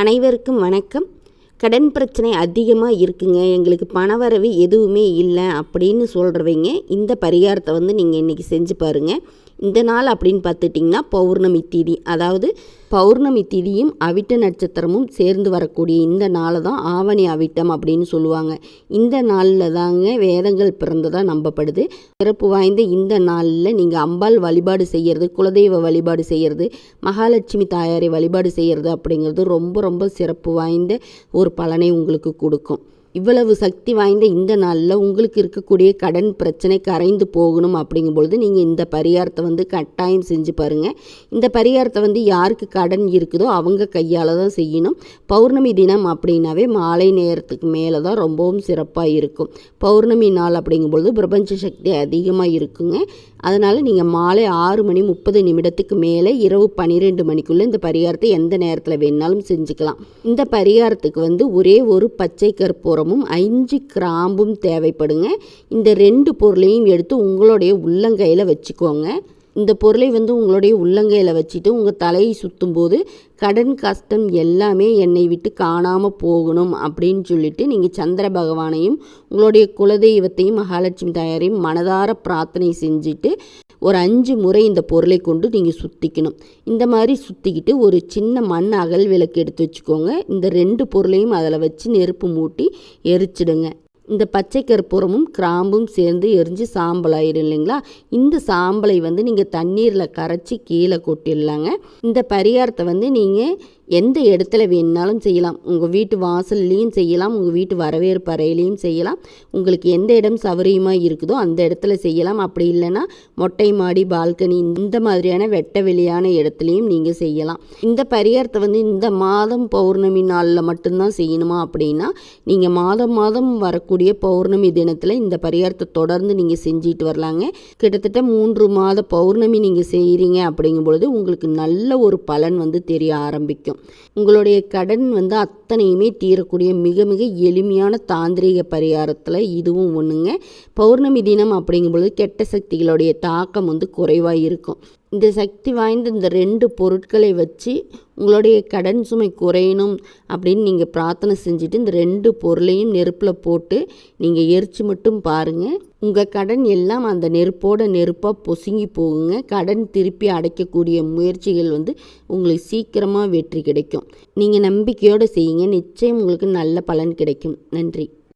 அனைவருக்கும் வணக்கம். கடன் பிரச்சனை அதிகமாக இருக்குங்க. எங்களுக்கு பணவரவு எதுவுமே இல்லை அப்படின்னு சொல்கிறவங்க இந்த பரிகாரத்தை வந்து நீங்கள் இன்றைக்கி செஞ்சு பாருங்கள் இந்த நாள் அப்படின்னு பார்த்துட்டிங்கன்னா பௌர்ணமி திதி. அதாவது பௌர்ணமி திதியும் அவிட்ட நட்சத்திரமும் சேர்ந்து வரக்கூடிய இந்த நாளை தான் ஆவணி அவிட்டம் அப்படின்னு சொல்லுவாங்க. இந்த நாளில் தாங்க வேதங்கள் பிறந்ததாக நம்பப்படுது. சிறப்பு வாய்ந்த இந்த நாளில் நீங்கள் அம்பாள் வழிபாடு செய்கிறது குலதெய்வ வழிபாடு செய்கிறது மகாலட்சுமி தாயாரை வழிபாடு செய்கிறது அப்படிங்கிறது ரொம்ப ரொம்ப சிறப்பு வாய்ந்த ஒரு பலனை உங்களுக்கு கொடுக்கும். இவ்வளவு சக்தி வாய்ந்த இந்த நாளில் உங்களுக்கு இருக்கக்கூடிய கடன் பிரச்சனை கரைந்து போகணும் அப்படிங்கும் பொழுது நீங்கள் இந்த பரிகாரத்தை வந்து கட்டாயம் செஞ்சு பாருங்கள் இந்த பரிகாரத்தை வந்து யாருக்கு கடன் இருக்குதோ அவங்க கையால் தான் செய்யணும். பௌர்ணமி தினம் அப்படின்னாவே மாலை நேரத்துக்கு மேலே தான் ரொம்பவும் சிறப்பாக இருக்கும். பௌர்ணமி நாள் அப்படிங்கும் பொழுது பிரபஞ்ச சக்தி அதிகமாக இருக்குங்க. அதனால் நீங்கள் மாலை ஆறு மணி முப்பது நிமிடத்துக்கு மேலே இரவு பன்னிரெண்டு மணிக்குள்ளே இந்த பரிகாரத்தை எந்த நேரத்தில் வேணாலும் செஞ்சுக்கலாம். இந்த பரிகாரத்துக்கு வந்து ஒரே ஒரு பச்சை கற்பூரம் கற்பூரமும் அஞ்சு கிராம்பும் தேவைப்படுங்க. இந்த ரெண்டு பொருளையும் எடுத்து உங்களுடைய உள்ளங்கையில் வச்சுக்கோங்க. இந்த பொருளை வந்து உங்களுடைய உள்ளங்கையில் வச்சுட்டு உங்கள் தலையை சுற்றும் போது கடன் கஷ்டம் எல்லாமே என்னை விட்டு காணாமல் போகணும் அப்படின்னு சொல்லிட்டு நீங்கள் சந்திர பகவானையும் உங்களுடைய குலதெய்வத்தையும் மகாலட்சுமி தாயாரையும் மனதார பிரார்த்தனை செஞ்சுட்டு ஒரு அஞ்சு முறை இந்த பொருளை கொண்டு நீங்கள் சுற்றிக்கணும் இந்த மாதிரி சுற்றிக்கிட்டு ஒரு சின்ன மண் அகல் விளக்கு எடுத்து வச்சுக்கோங்க. இந்த ரெண்டு பொருளையும் அதில் வச்சு நெருப்பு மூட்டி எரிச்சிடுங்க. இந்த பச்சை கற்பூரமும் கிராம்பும் சேர்ந்து எரிஞ்சு சாம்பல் ஆயிடும் இல்லைங்களா? இந்த சாம்பலை வந்து நீங்கள் தண்ணீரில் கரைச்சி கீழே கொட்டிடலாங்க. இந்த பரிகாரத்தை வந்து நீங்கள் எந்த இடத்துல வேணுனாலும் செய்யலாம். உங்கள் வீட்டு வாசல்லையும் செய்யலாம். உங்கள் வீட்டு வரவேற்பு அறையிலையும் செய்யலாம். உங்களுக்கு எந்த இடம் சௌகரியமாக இருக்குதோ அந்த இடத்துல செய்யலாம். அப்படி இல்லைன்னா மொட்டை மாடி பால்கனி இந்த மாதிரியான வெட்ட வெளியான இடத்துலையும் நீங்கள் செய்யலாம். இந்த பரிகாரத்தை வந்து இந்த மாதம் பௌர்ணமி நாளில் மட்டும்தான் செய்யணுமா அப்படின்னா நீங்கள் மாதம் மாதம் வரக்கூடிய பௌர்ணமி தினத்தில் இந்த பரிகாரத்தை தொடர்ந்து நீங்கள் செஞ்சுட்டு வரலாங்க. கிட்டத்தட்ட மூன்று மாத பௌர்ணமி நீங்கள் செய்கிறீங்க அப்படிங்கும் பொழுது உங்களுக்கு நல்ல ஒரு பலன் வந்து தெரிய ஆரம்பிக்கும். உங்களுடைய கடன் வந்து அத்தனையுமே தீரக்கூடிய மிக மிக எளிமையான தாந்திரிக பரிகாரத்தில் இதுவும் ஒன்றுங்க பௌர்ணமி தினம் அப்படிங்கும் பொழுது கெட்ட சக்திகளுடைய தாக்கம் வந்து குறைவாக இருக்கும். இந்த சக்தி வாய்ந்த இந்த ரெண்டு பொருட்களை வச்சு உங்களுடைய கடன் சுமை குறையணும் அப்படின்னு நீங்கள் பிரார்த்தனை செஞ்சுட்டு இந்த ரெண்டு பொருளையும் நெருப்பில் போட்டு நீங்கள் எரிச்சு மட்டும் பாருங்கள் உங்கள் கடன் எல்லாம் அந்த நெருப்போட நெருப்பாக பொசுங்கி போகுங்க. கடன் திருப்பி அடைக்கக்கூடிய முயற்சிகள் வந்து உங்களுக்கு சீக்கிரமாக வெற்றி கிடைக்கும். நீங்கள் நம்பிக்கையோடு செய்யுங்க. நிச்சயம் உங்களுக்கு நல்ல பலன் கிடைக்கும். நன்றி.